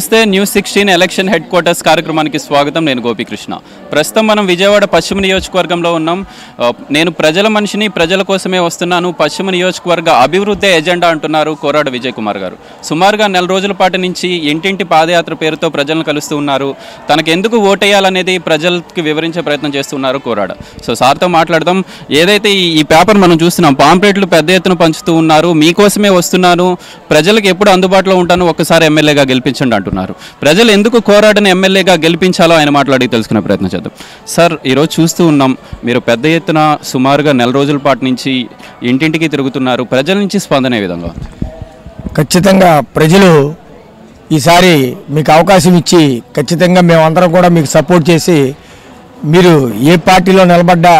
నమస్తే news sixteen election headquarters కార్యక్రమానికి స్వాగతం. నేను గోపికృష్ణ. ప్రస్తుతం మనం విజయవాడ పశ్చిమ నియోజకవర్గంలో ఉన్నాం. నేను ప్రజల మనిషిని ప్రజల కోసమే వస్తున్నాను. పశ్చిమ నియోజకవర్గ అభివృద్ధి ఎజెండా అంటున్నారు కోరాడ విజయ్ కుమార్ గారు. సుమారుగా నెల రోజుల పాటు నుంచి ఇంటింటి పాదయాత్ర పేరుతో ప్రజలను కలుస్తూ ఉన్నారు. తనకు ఎందుకు ఓటేయాలనేది ప్రజలకి వివరించే ప్రయత్నం చేస్తున్నారు కోరాడ. సో సార్తో మాట్లాడదాం. ఏదైతే ఈ- పేపర్ మనం చూస్తున్నాం పాంప్లెట్లు పెద్ద ఎత్తున పంచుతూ ఉన్నారు. మీకోసమే వస్తున్నాను. ప్రజలకు ఎప్పుడు అందుబాటులో ఉంటాను? ఒక్కసారి ఎమ్మెల్యేగా గెలిపించండి అంటున్నారు. ప్రజలు ఎందుకు కోరాడని ఎమ్మెల్యేగా గెలిపించాలో ఆయన మాట్లాడి తెలుసుకునే ప్రయత్నం చేద్దాం. సార్ ఈరోజు చూస్తూ ఉన్నాం మీరు పెద్ద ఎత్తున సుమారుగా నెల రోజుల పాటు నుంచి ఇంటింటికి తిరుగుతున్నారు. ప్రజల నుంచి స్పందన ఏ విధంగా ఖచ్చితంగా ప్రజలు ఈసారి మీకు అవకాశం ఇచ్చి ఖచ్చితంగా మేమందరం కూడా మీకు సపోర్ట్ చేసి మీరు ఏ పార్టీలో నిలబడ్డా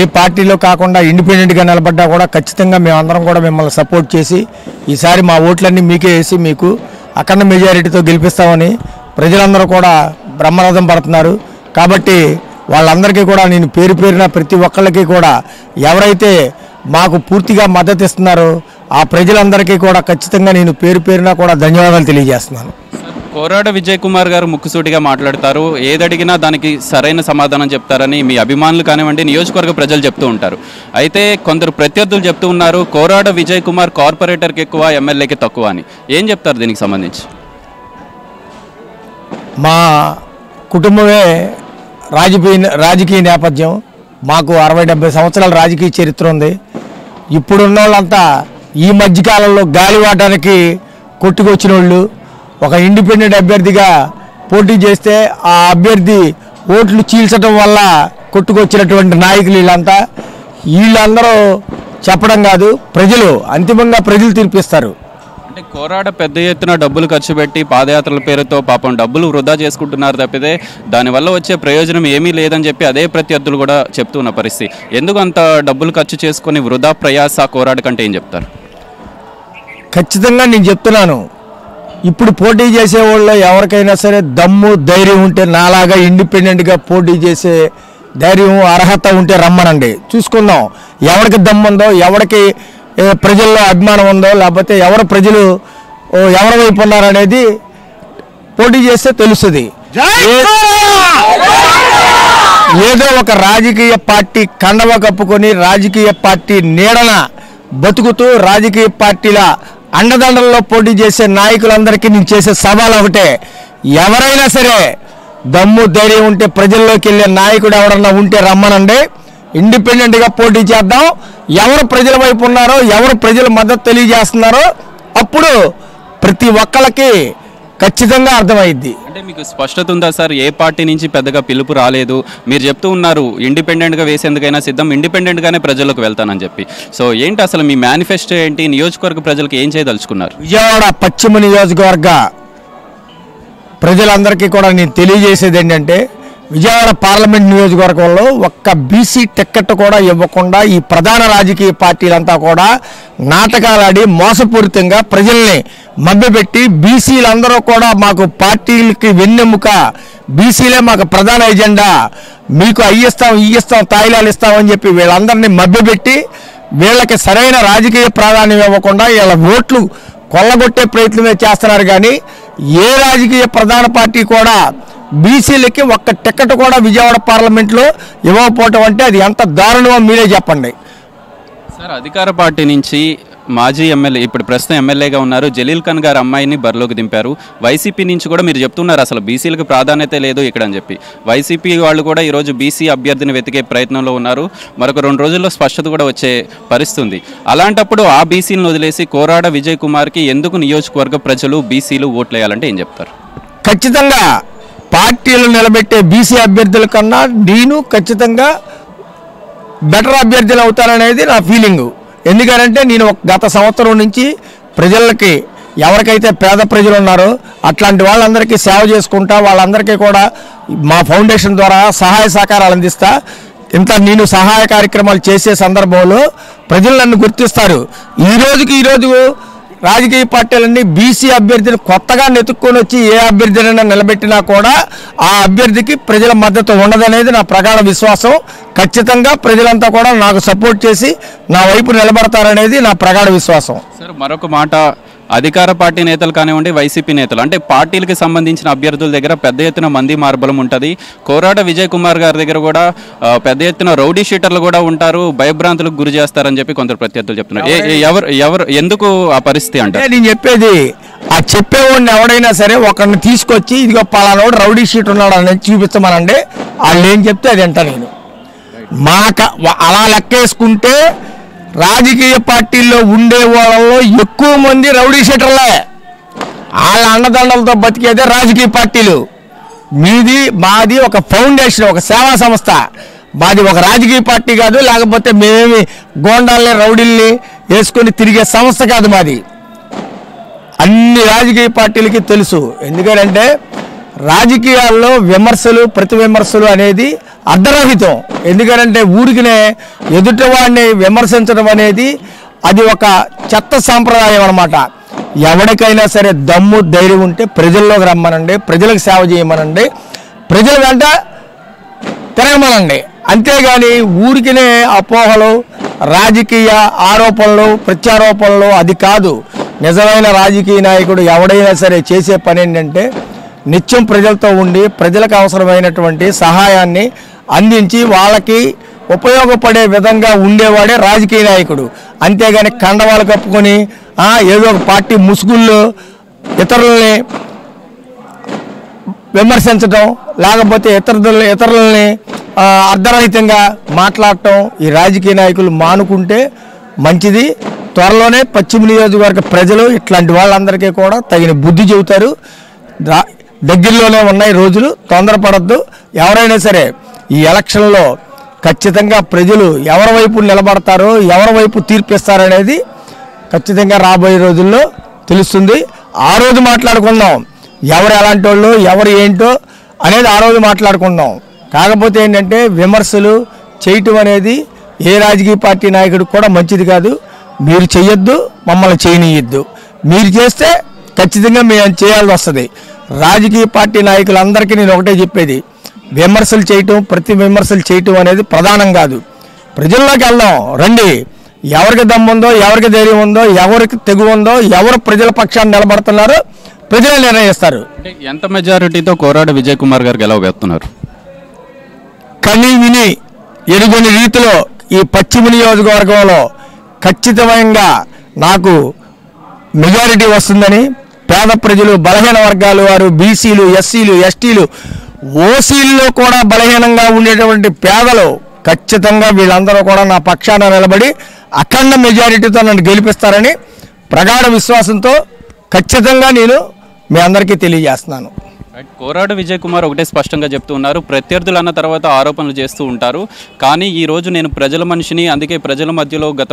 ఏ పార్టీలో కాకుండా ఇండిపెండెంట్గా నిలబడ్డా కూడా ఖచ్చితంగా మేమందరం కూడా మిమ్మల్ని సపోర్ట్ చేసి ఈసారి మా ఓట్లన్నీ మీకే వేసి మీకు అఖండ మెజారిటీతో గెలిపిస్తామని ప్రజలందరూ కూడా బ్రహ్మరథం పడుతున్నారు. కాబట్టి వాళ్ళందరికీ కూడా నేను పేరు పేరిన ప్రతి ఒక్కళ్ళకి కూడా ఎవరైతే మాకు పూర్తిగా మద్దతు ఇస్తున్నారో ఆ ప్రజలందరికీ కూడా ఖచ్చితంగా నేను పేరు పేరున కూడా ధన్యవాదాలు తెలియజేస్తున్నాను. కోరాడ విజయ్ కుమార్ గారు ముక్కుసూటిగా మాట్లాడతారు. ఏదడిగినా దానికి సరైన సమాధానం చెప్తారని మీ అభిమానులు కానివ్వండి నియోజకవర్గ ప్రజలు చెప్తూ ఉంటారు. అయితే కొందరు ప్రత్యర్థులు చెప్తూ ఉన్నారు కోరాడ విజయ్ కుమార్ కార్పొరేటర్కి ఎక్కువ ఎమ్మెల్యేకి తక్కువ అని. ఏం చెప్తారు దీనికి సంబంధించి? మా కుటుంబమే రాజకీయ రాజకీయ నేపథ్యం. మాకు అరవై డెబ్బై సంవత్సరాల రాజకీయ చరిత్ర ఉంది. ఇప్పుడున్న వాళ్ళంతా ఈ మధ్యకాలంలో గాలివాటానికి కొట్టుకొచ్చిన వాళ్ళు ఒక ఇండిపెండెంట్ అభ్యర్థిగా పోటీ చేస్తే ఆ అభ్యర్థి ఓట్లు చీల్చడం వల్ల కొట్టుకొచ్చినటువంటి నాయకులు వీళ్ళంతా. వీళ్ళందరూ చెప్పడం కాదు ప్రజలు అంతిమంగా ప్రజలు తీర్పిస్తారు. అంటే కోరాడ పెద్ద ఎత్తున డబ్బులు ఖర్చు పెట్టి పాదయాత్రల పేరుతో పాపం డబ్బులు వృధా చేసుకుంటున్నారు తప్పితే దానివల్ల వచ్చే ప్రయోజనం ఏమీ లేదని చెప్పి అదే ప్రత్యర్థులు కూడా చెప్తున్న పరిస్థితి. ఎందుకు అంత డబ్బులు ఖర్చు చేసుకొని వృధా ప్రయాస కోరాడ కంటే ఏం చెప్తారు? ఖచ్చితంగా నేను చెప్తున్నాను. ఇప్పుడు పోటీ చేసే వాళ్ళు ఎవరికైనా సరే దమ్ము ధైర్యం ఉంటే నాలాగా ఇండిపెండెంట్గా పోటీ చేసే ధైర్యం అర్హత ఉంటే రమ్మనండి. చూసుకుందాం. ఎవరికి దమ్ము ఉందో ఎవరికి ప్రజల్లో అభిమానం ఉందో లేకపోతే ఎవరు ప్రజలు ఎవరి వైపు ఉన్నారనేది పోటీ చేస్తే తెలుస్తుంది. ఏదో ఒక రాజకీయ పార్టీ కండవ కప్పుకొని రాజకీయ పార్టీ నీడన బతుకుతూ రాజకీయ పార్టీల అండదండల్లో పోటీ చేసే నాయకులందరికీ నేను చేసే సవాల్ ఒకటే. ఎవరైనా సరే దమ్ము ధైర్యం ఉంటే ప్రజల్లోకి వెళ్ళే నాయకుడు ఎవరన్నా ఉంటే రమ్మనండి. ఇండిపెండెంట్గా పోటీ చేద్దాం. ఎవరు ప్రజల వైపు ఉన్నారో ఎవరు ప్రజల మద్దతు తెలియజేస్తున్నారో అప్పుడు ప్రతి ఒక్కరికి ఖచ్చితంగా అర్థమైద్ది. అంటే మీకు స్పష్టత ఉందా సార్? ఏ పార్టీ నుంచి పెద్దగా పిలుపు రాలేదు? మీరు చెప్తూ ఉన్నారు ఇండిపెండెంట్గా వేసేందుకైనా సిద్ధం ఇండిపెండెంట్గానే ప్రజలకు వెళ్తానని చెప్పి. సో ఏంటి అసలు మీ మేనిఫెస్టో ఏంటి? నియోజకవర్గ ప్రజలకు ఏం చేయదలుచుకున్నారు? విజయవాడ పశ్చిమ నియోజకవర్గ ప్రజలందరికీ కూడా నేను తెలియజేసేది ఏంటంటే విజయవాడ పార్లమెంట్ నియోజకవర్గంలో ఒక్క బీసీ టిక్కెట్ కూడా ఇవ్వకుండా ఈ ప్రధాన రాజకీయ పార్టీలంతా కూడా నాటకాలాడి మోసపూరితంగా ప్రజల్ని మభ్యపెట్టి బీసీలందరూ కూడా మాకు పార్టీలకి వెన్నెముక. బీసీలే మాకు ప్రధాన ఎజెండా. మీకు అయ్యిస్తాం ఇయ్యిస్తాం తాయిలాలు ఇస్తామని చెప్పి వీళ్ళందరినీ మభ్యపెట్టి వీళ్ళకి సరైన రాజకీయ ప్రాధాన్యం ఇవ్వకుండా వీళ్ళ ఓట్లు కొల్లగొట్టే ప్రయత్నమే చేస్తున్నారు కానీ ఏ రాజకీయ ప్రధాన పార్టీ కూడా బీసీలకి ఒక్క టికెట్ కూడా విజయవాడ పార్లమెంట్లో ఇవ్వకపోవటం అంటే అది ఎంత దారుణమో మీరే చెప్పండి. సార్ అధికార పార్టీ నుంచి మాజీ ఎమ్మెల్యే ఇప్పుడు ప్రస్తుతం ఎమ్మెల్యేగా ఉన్నారు జలీల్ ఖాన్ గారు అమ్మాయిని బరిలోకి దింపారు. వైసీపీ నుంచి కూడా మీరు చెప్తున్నారు అసలు బీసీలకు ప్రాధాన్యత లేదు ఇక్కడ అని చెప్పి. వైసీపీ వాళ్ళు కూడా ఈరోజు బీసీ అభ్యర్థిని వెతికే ప్రయత్నంలో ఉన్నారు. మరొక రెండు రోజుల్లో స్పష్టత కూడా వచ్చే పరిస్థితి ఉంది అలాంటప్పుడు ఆ బీసీలను వదిలేసి కోరాడ విజయ్ కుమార్కి ఎందుకు నియోజకవర్గ ప్రజలు బీసీలు ఓట్లేయాలంటే ఏం చెప్తారు? ఖచ్చితంగా పార్టీలు నిలబెట్టే బీసీ అభ్యర్థుల కన్నా నేను ఖచ్చితంగా బెటర్ అభ్యర్థులు అవుతారనేది నా ఫీలింగు. ఎందుకంటే నేను గత సంవత్సరం నుంచి ప్రజలకి ఎవరికైతే పేద ప్రజలు ఉన్నారో అట్లాంటి వాళ్ళందరికీ సేవ చేసుకుంటా వాళ్ళందరికీ కూడా మా ఫౌండేషన్ ద్వారా సహాయ సహకారాలు అందిస్తా. ఇంత నేను సహాయ కార్యక్రమాలు చేసే సందర్భంలో ప్రజలు నన్ను గుర్తిస్తారు. ఈ రోజుకి ఈరోజు రాజకీయ పార్టీలన్నీ బీసీ అభ్యర్థిని కొత్తగా నెతుక్కొని వచ్చి ఏ అభ్యర్థినైనా నిలబెట్టినా కూడా ఆ అభ్యర్థికి ప్రజల మద్దతు ఉండదనేది నా ప్రగాఢ విశ్వాసం. ఖచ్చితంగా ప్రజలంతా కూడా నాకు సపోర్ట్ చేసి నా వైపు నిలబడతారనేది నా ప్రగాఢ విశ్వాసం. సార్ మరొక మాట అధికార పార్టీ నేతలు కానివ్వండి వైసీపీ నేతలు అంటే పార్టీలకు సంబంధించిన అభ్యర్థుల దగ్గర పెద్ద ఎత్తున మంది మార్బలం ఉంటుంది. కోరాట విజయ్ కుమార్ గారి దగ్గర కూడా పెద్ద ఎత్తున రౌడీ షీటర్లు కూడా ఉంటారు భయభ్రాంతులకు గురి చేస్తారని చెప్పి కొందరు ప్రత్యర్థులు చెప్తున్నారు. ఎవరు ఎవరు ఎందుకు ఆ పరిస్థితి అంటే నేను చెప్పేది ఆ చెప్పేవాడిని ఎవడైనా సరే ఒకరిని తీసుకొచ్చి ఇదిగో పలానోడు రౌడీ షీట్ ఉన్నాడు అనేది చూపించమనండి వాళ్ళు ఏం చెప్తే అది అంట నేను. మాక అలా లెక్కేసుకుంటే రాజకీయ పార్టీల్లో ఉండే వాళ్ళలో ఎక్కువ మంది రౌడీ షీటర్లే. వాళ్ళ అన్నదండలతో బతికేదే రాజకీయ పార్టీలు. మీది మాది ఒక ఫౌండేషన్ ఒక సేవా సంస్థ. మాది ఒక రాజకీయ పార్టీ కాదు లేకపోతే మేమేమి గోండాల్ని రౌడీల్ని వేసుకొని తిరిగే సంస్థ కాదు మాది. అన్ని రాజకీయ పార్టీలకి తెలుసు. ఎందుకంటే రాజకీయాల్లో విమర్శలు ప్రతి విమర్శలు అనేది అర్ధరహితం. ఎందుకంటే ఊరికినే ఎదుటివాడిని విమర్శించడం అనేది అది ఒక చెత్త సాంప్రదాయం అనమాట ఎవరికైనా సరే దమ్ము ధైర్యం ఉంటే ప్రజల్లోకి రమ్మనండి ప్రజలకు సేవ చేయమనండి ప్రజల వెంట తిరగమనండి. అంతేగాని ఊరికినే అపోహలు రాజకీయ ఆరోపణలు ప్రత్యారోపణలు అది కాదు. నిజమైన రాజకీయ నాయకుడు ఎవడైనా సరే చేసే పని ఏంటంటే నిత్యం ప్రజలతో ఉండి ప్రజలకు అవసరమైనటువంటి సహాయాన్ని అందించి వాళ్ళకి ఉపయోగపడే విధంగా ఉండేవాడే రాజకీయ నాయకుడు. అంతేగాని కండవాలు కప్పుకొని ఏదో ఒక పార్టీ ముసుగుల్లో ఇతరులని విమర్శించడం లేకపోతే ఇతరులని ఇతరులని అర్ధరహితంగా మాట్లాడటం ఈ రాజకీయ నాయకులు మానుకుంటే మంచిది. త్వరలోనే పశ్చిమ నియోజకవర్గ ప్రజలు ఇట్లాంటి వాళ్ళందరికీ కూడా తగిన బుద్ధి చెబుతారు. దగ్గరలోనే ఉన్నాయి రోజులు తొందరపడద్దు. ఎవరైనా సరే ఈ ఎలక్షన్లో ఖచ్చితంగా ప్రజలు ఎవరి వైపు నిలబడతారో ఎవరి వైపు తీర్పిస్తారనేది ఖచ్చితంగా రాబోయే రోజుల్లో తెలుస్తుంది. ఆ రోజు మాట్లాడుకుందాం. ఎవరు ఎలాంటి వాళ్ళు ఎవరు ఏంటో అనేది ఆ రోజు మాట్లాడుకుందాం. కాకపోతే ఏంటంటే విమర్శలు చేయటం అనేది ఏ రాజకీయ పార్టీ నాయకుడికి కూడా మంచిది కాదు. మీరు చేయొద్దు మమ్మల్ని చేయనీయొద్దు. మీరు చేస్తే ఖచ్చితంగా మేము చేయాల్సి వస్తుంది. రాజకీయ పార్టీ నాయకులందరికీ నేను ఒకటే చెప్పేది. విమర్శలు చేయటం ప్రతి విమర్శలు చేయటం అనేది ప్రధానం కాదు. ప్రజల్లోకి వెళ్దాం. రండి. ఎవరికి దమ్ముందో ఎవరికి ధైర్యం ఉందో ఎవరికి తెగు ఉందో ఎవరు ప్రజల పక్షాన్ని నిలబడుతున్నారో ప్రజలే నిర్ణయిస్తారు. ఎంత మెజారిటీతో కోరాడ విజయ్ కుమార్ గారు గెలవబోతున్నారు కని విని ఎరుగని రీతిలో ఈ పశ్చిమ నియోజకవర్గంలో ఖచ్చితంగా నాకు మెజారిటీ వస్తుందని పేద ప్రజలు బలహీన వర్గాలు వారు బీసీలు ఎస్సీలు ఎస్టీలు ఓసీల్లో కూడా బలహీనంగా ఉండేటువంటి పేదలు ఖచ్చితంగా వీళ్ళందరూ కూడా నా పక్షాన నిలబడి అఖండ మెజారిటీతో నన్ను గెలిపిస్తారని ప్రగాఢ విశ్వాసంతో ఖచ్చితంగా నేను మీ అందరికీ తెలియజేస్తున్నాను. అండ్ కోరాడు విజయ్ కుమార్ ఒకటే స్పష్టంగా చెప్తూ ఉన్నారు. ప్రత్యర్థులు అన్న తర్వాత ఆరోపణలు చేస్తూ ఉంటారు. కానీ ఈ రోజు నేను ప్రజల మనిషిని అందుకే ప్రజల మధ్యలో గత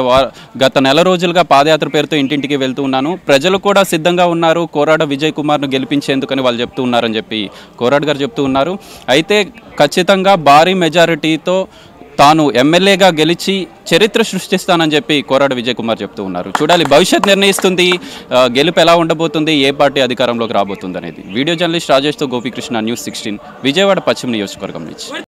గత నెల రోజులుగా పాదయాత్ర పేరుతో ఇంటింటికి వెళ్తూ ఉన్నాను. ప్రజలు కూడా సిద్ధంగా ఉన్నారు కోరాడ విజయ్ కుమార్ను గెలిపించేందుకని వాళ్ళు చెప్తూ ఉన్నారని చెప్పి కోరాడ్ గారు చెప్తూ ఉన్నారు. అయితే ఖచ్చితంగా భారీ మెజారిటీతో తాను ఎమ్మెల్యేగా గెలిచి చరిత్ర సృష్టిస్తానని చెప్పి కోరాడు విజయ్ కుమార్ చెప్తూ ఉన్నారు. చూడాలి భవిష్యత్ నిర్ణయిస్తుంది. గెలుపు ఎలా ఉండబోతుంది ఏ పార్టీ అధికారంలోకి రాబోతుంది అనేది వీడియో జర్నలిస్ట్ రాజేష్తో గోపికృష్ణ న్యూస్ సిక్స్టీన్ విజయవాడ పశ్చిమ నియోజకవర్గం నుంచి.